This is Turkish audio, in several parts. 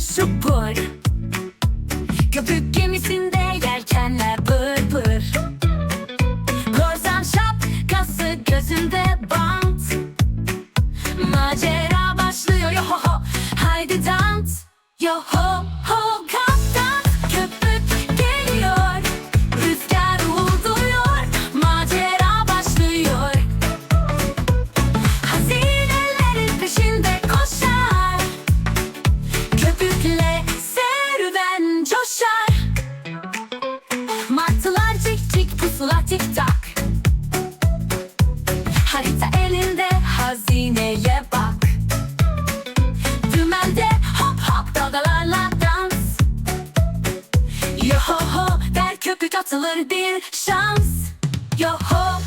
şupur Köpük gemisinde yelkenler pır pır. Korsan şapkası gözünde bant. Macera başlıyor yo ho ho. Haydi dans Yo ho tik tak Harita elinde hazineye bak. Dümende hop hop dalgalarla dans. Yo ho ho der köpük atılır bir şans. Yo ho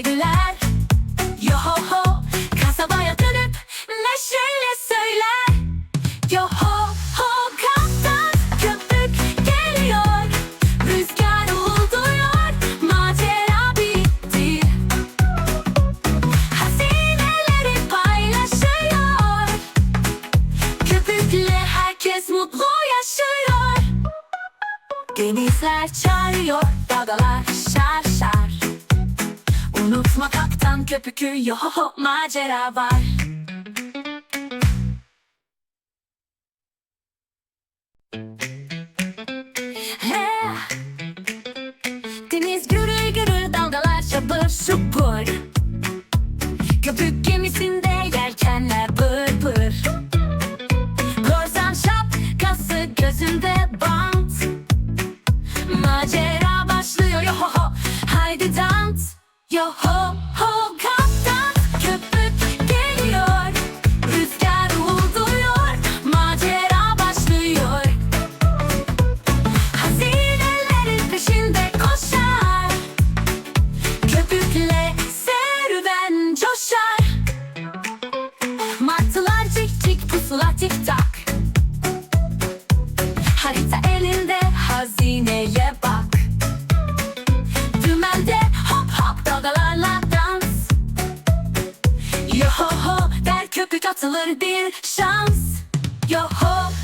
güler Yo ho ho kasabaya dönüp neşeyle söyler Yo ho ho kaptan köpük geliyor. Rüzgar uğulduyor macera bitti. Hazineleri paylaşıyor. Köpükle herkes mutlu yaşıyor. Denizler çağırıyor dalgalar şar şar Unutma kaptan köpükü yo ho ho macera var. Deniz gürül gürül dalgalar çapır şupur Köpük gemisinde yelkenler pır pır. Korsan şapkası gözünde bant. Macera başlıyor yo ho ho Haydi dans Yo ho ho kaptan Köpük geliyor. Rüzgar uğulduyor Macera başlıyor. Hazinelerin peşinde koşar. Köpükle serüven coşar. Martılar cik cik pusula köpük atılır bir şans. Yo ho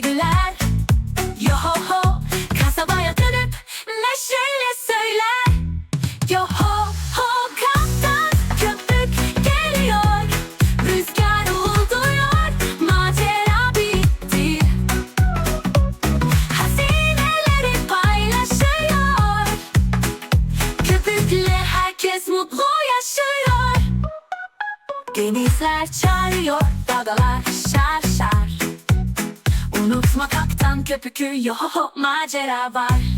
güler. Yo ho ho kasabaya dönüp neşeyle söyler. Yo ho ho kaptan köpük geliyor. Rüzgar uğulduyor macera bitti. Hazineleri paylaşıyor. Köpükle herkes mutlu yaşıyor. Denizler çağırıyor dalgalar şar şar Unutma kaptan köpükü yo ho ho macera var